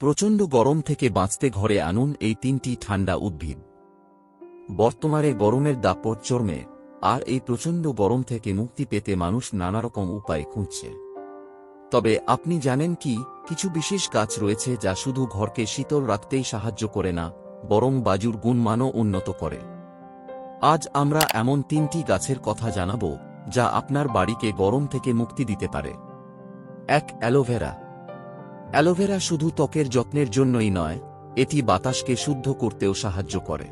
প্রচণ্ড গরম থেকে বাঁচতে ঘরে আনুন এই তিনটি ঠান্ডা উদ্ভিদ। বর্তমানে গরমের দাপট চর্মে, আর এই প্রচণ্ড গরম থেকে মুক্তি পেতে মানুষ নানারকম উপায় খুঁজছে। তবে আপনি জানেন কি, কিছু বিশেষ গাছ রয়েছে যা শুধু ঘরকে শীতল রাখতেই সাহায্য করে না, বরং বাজুর গুণমানও উন্নত করে। আজ আমরা এমন তিনটি গাছের কথা জানাব, যা আপনার বাড়িকে গরম থেকে মুক্তি দিতে পারে। এক অ্যালোভেরা। অ্যালোভেরা শুধু ত্বকের যত্নের জন্যই নয়, এটি বাতাসকে শুদ্ধ করতেও সাহায্য করে।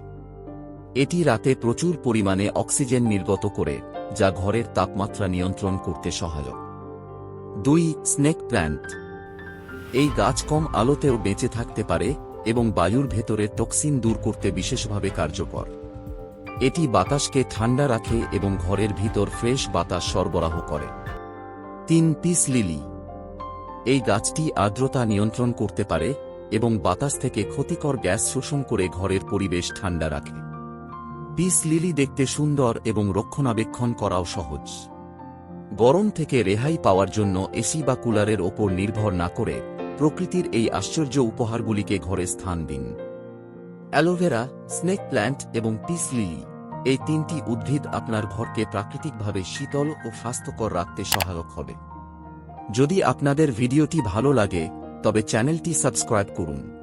এটি রাতে প্রচুর পরিমাণে অক্সিজেন নির্গত করে, যা ঘরের তাপমাত্রা নিয়ন্ত্রণ করতে সহায়ক। দুই, স্নেক প্ল্যান্ট। এই গাছ কম আলোতেও বেঁচে থাকতে পারে এবং বায়ুর ভেতরে টক্সিন দূর করতে বিশেষভাবে কার্যকর। এটি বাতাসকে ঠান্ডা রাখে এবং ঘরের ভিতর ফ্রেশ বাতাস সরবরাহ করে। তিন, পিস লিলি। এই গাছটি আর্দ্রতা নিয়ন্ত্রণ করতে পারে এবং বাতাস থেকে ক্ষতিকর গ্যাস শোষণ করে ঘরের পরিবেশ ঠান্ডা রাখে। পিস লিলি দেখতে সুন্দর এবং রক্ষণাবেক্ষণ করাও সহজ। গরম থেকে রেহাই পাওয়ার জন্য এসি বা কুলারের ওপর নির্ভর না করে প্রকৃতির এই আশ্চর্য উপহারগুলিকে ঘরে স্থান দিন। অ্যালোভেরা, স্নেক প্ল্যান্ট এবং পিস লিলি, এই তিনটি উদ্ভিদ আপনার ঘরকে প্রাকৃতিকভাবে শীতল ও স্বাস্থ্যকর রাখতে সহায়ক হবে। যদি আপনাদের ভিডিওটি ভালো লাগে তবে চ্যানেলটি সাবস্ক্রাইব করুন।